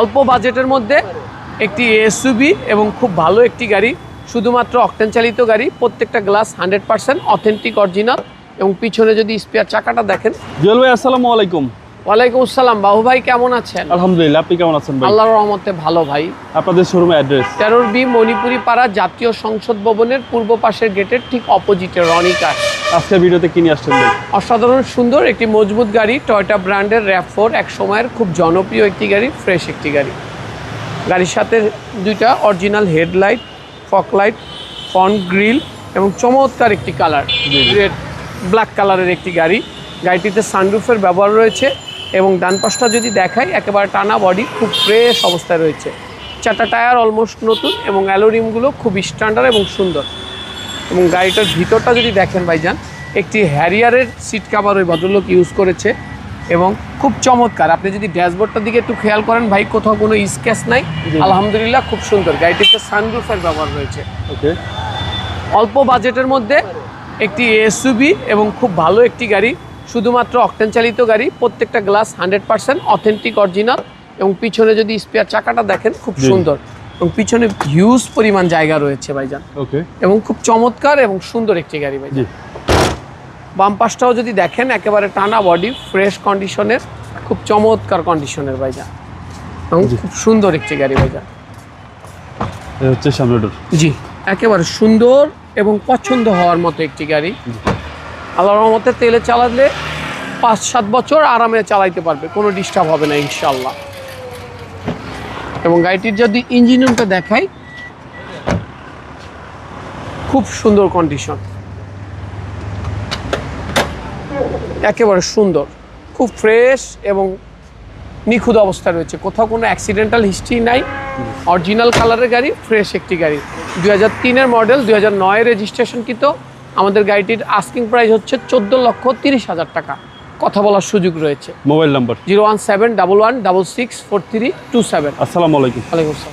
অল্প বাজেটের মধ্যে একটি এসইউবি এবং খুব ভালো একটি গাড়ি শুধুমাত্র অকটেন চালিত গাড়ি প্রত্যেকটা glass hundred percent authentic original এবং পিছনে যদি স্পেয়ার চাকাটা দেখেন। জুয়েল ভাই আসসালামু আলাইকুম। ওয়ালাইকুম আসসালাম বাবু ভাই কেমন আছেন? আলহামদুলিল্লাহ আপনি কেমন আছেন ভাই? আল্লাহর রহমতে ভালো ভাই। আপনাদের শোরুমে অ্যাড্রেস তেরোর বি মণিপুরি পাড়া জাতীয় সংসদ ভবনের পূর্ব পাশের গেটের ঠিক অপোজিটে রনিকার আজকের ভিডিওতে কিনে আসছেন অসাধারণ সুন্দর একটি মজবুত গাড়ি টয়টা ব্র্যান্ডের র্যাপ ফোর এক সময়ের খুব জনপ্রিয় একটি গাড়ি ফ্রেশ একটি গাড়ি। গাড়ির সাথে দুইটা original headlight fog light front grille এবং চমৎকার একটি কালার। রেড ব্ল্যাক কালারের একটি গাড়ি। গাড়িটিতে সানরুফের ব্যবহার রয়েছে এবং ডান পাশটা যদি দেখাই একেবারে টানা বডি খুব ফ্রেশ অবস্থায় রয়েছে। চারটা টায়ার অলমোস্ট নতুন এবং অ্যালোরিমগুলো খুব স্ট্যান্ডার্ড এবং সুন্দর। এবং গাড়িটার ভিতরটা যদি দেখেন ভাইজান একটি হ্যারিয়ারের সিট কাভার ওই ভদ্রলোক ইউজ করেছে এবং খুব চমৎকার। আপনি যদি ড্যাশবোর্ডটার দিকে একটু খেয়াল করেন ভাই কোথাও কোনো স্ক্যাচ নাই। আলহামদুলিল্লাহ খুব সুন্দর। গাড়িটিতে সানরুফের ব্যবহার রয়েছে। ওকে। অল্প বাজেটের মধ্যে একটি এসইউবি এবং খুব ভালো একটি গাড়ি শুধুমাত্র অকটেন চালিত গাড়ি প্রত্যেকটা glass hundred percent authentic original এবং পিছনে যদি স্পেয়ার চাকাটা দেখেন খুব সুন্দর এবং পিছনে হিউজ পরিমাণ জায়গা রয়েছে ভাইজান। ওকে। এবং খুব চমৎকার এবং সুন্দর একটি গাড়ি ভাই জি। বাম পাশটাও যদি দেখেন একেবারে টানা বডি ফ্রেশ কন্ডিশনের খুব চমৎকার কন্ডিশনের ভাইজান। এবং খুব সুন্দর একটি গাড়ি ভাইজান। হচ্ছে সামনে ডোর জি একেবারে সুন্দর এবং পছন্দ হওয়ার মতো একটি গাড়ি। আল্লাহর রহমতে তেলে চালালে পাঁচ সাত বছর আরামে চালাইতে পারবে কোনো ডিস্টার্ব হবে না ইনশাল্লাহ এবং গাড়িটির যদি ইঞ্জিন রুমটা দেখাই খুব সুন্দর কন্ডিশন একেবারে সুন্দর। খুব ফ্রেশ এবং নিখুঁত অবস্থায় রয়েছে। কোথাও কোনো অ্যাক্সিডেন্টাল হিস্ট্রি নাই। অরিজিনাল কালারের গাড়ি ফ্রেশ একটি গাড়ি। দুই হাজার তিনের মডেল দুই হাজার নয় রেজিস্ট্রেশন কিন্তু আমাদের গাড়িটির আস্কিং প্রাইস হচ্ছে চোদ্দ লক্ষ তিরিশ হাজার টাকা। কথা বলার সুযোগ রয়েছে। Mobile number zero one seven double one double six four three two seven. আসসালামু আলাইকুম। ওয়ালাইকুম আসসালাম।